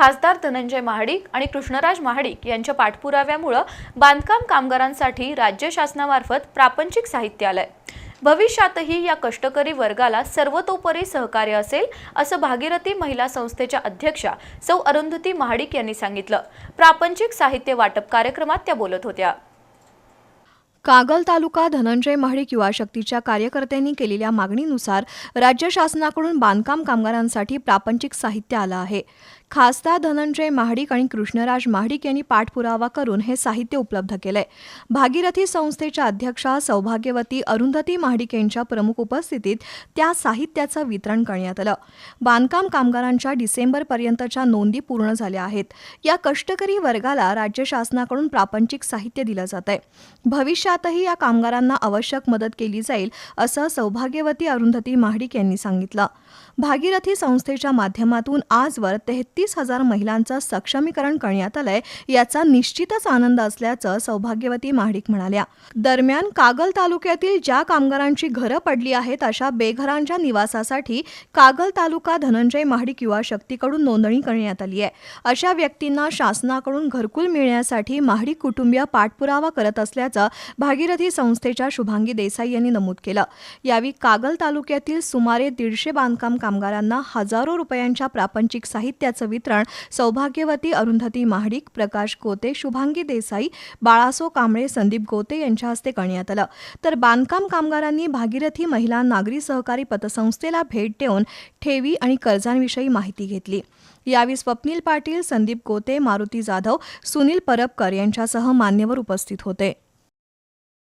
खासदार धनंजय महाडिक आणि कृष्णराज महाडिक यांच्या पाठपुराव्यामुळं बांधकाम कामगारांसाठी राज्य शासनामार्फत प्रापंचिक साहित्य आलंय भविष्यातही या कष्टकरी वर्गाला सर्वतोपरी सहकार्य असेल असं भागीरथी महिला संस्थेच्या अध्यक्षा सौ अरुंधती महाडिक यांनी सांगितलं. प्रापंचिक साहित्य वाटप कार्यक्रमात त्या बोलत होत्या. कागल तालुका धनंजय महाडिक युवा शक्तीच्या कार्यकर्त्यांनी केलेल्या मागणीनुसार राज्य शासनाकडून बांधकाम कामगारांसाठी प्रापंचिक साहित्य आलं आहे. खासदार धनंजय महाडिक आणि कृष्णराज महाडिक यांनी पाठपुरावा करून हे साहित्य उपलब्ध केलंय. भागीरथी संस्थेच्या अध्यक्षा सौभाग्यवती अरुंधती महाडिक यांच्या प्रमुख उपस्थितीत त्या साहित्याचं वितरण करण्यात आलं. बांधकाम कामगारांच्या डिसेंबरपर्यंतच्या नोंदी पूर्ण झाल्या आहेत. या कष्टकरी वर्गाला राज्य शासनाकडून प्रापंचिक साहित्य दिलं जात आहे भविष्यातही या कामगारांना आवश्यक मदत केली जाईल असं सौभाग्यवती अरुंधती महाडिक यांनी सांगितलं. भागीरथी संस्थेच्या माध्यमातून आजवर तेहतीस हजार महिलांचं सक्षमीकरण करण्यात आलंय याचा निश्चितच आनंद असल्याचं सौभाग्यवती महाडिक म्हणाल्या. दरम्यान कागल तालुक्यातील ज्या कामगारांची घरं पडली आहेत अशा बेघरांच्या निवासासाठी कागल तालुका धनंजय महाडिक युवा शक्तीकडून नोंदणी करण्यात आली आहे. अशा व्यक्तींना शासनाकडून घरकुल मिळण्यासाठी महाडिक कुटुंबीय पाठपुरावा करत असल्याचं भागीरथी संस्थेच्या शुभांगी देसाई यांनी नमूद केलं. यावेळी कागल तालुक्यातील सुमारे दीडशे बांधकाम कामगारांना हजारो रुपयांच्या प्रापंचिक साहित्याचं वितरण सौभाग्यवती अरुंधती महाडिक प्रकाश गोते शुभांगी देसाई बाळासो कांबळे संदीप गोते यांच्या हस्ते करण्यात आलं. तर बांधकाम कामगारांनी भागीरथी महिला नागरी सहकारी पतसंस्थेला भेट देऊन ठेवी आणि कर्जांविषयी माहिती घेतली. यावेळी स्वप्नील पाटील संदीप गोते मारुती जाधव सुनील परबकर यांच्यासह मान्यवर उपस्थित होते.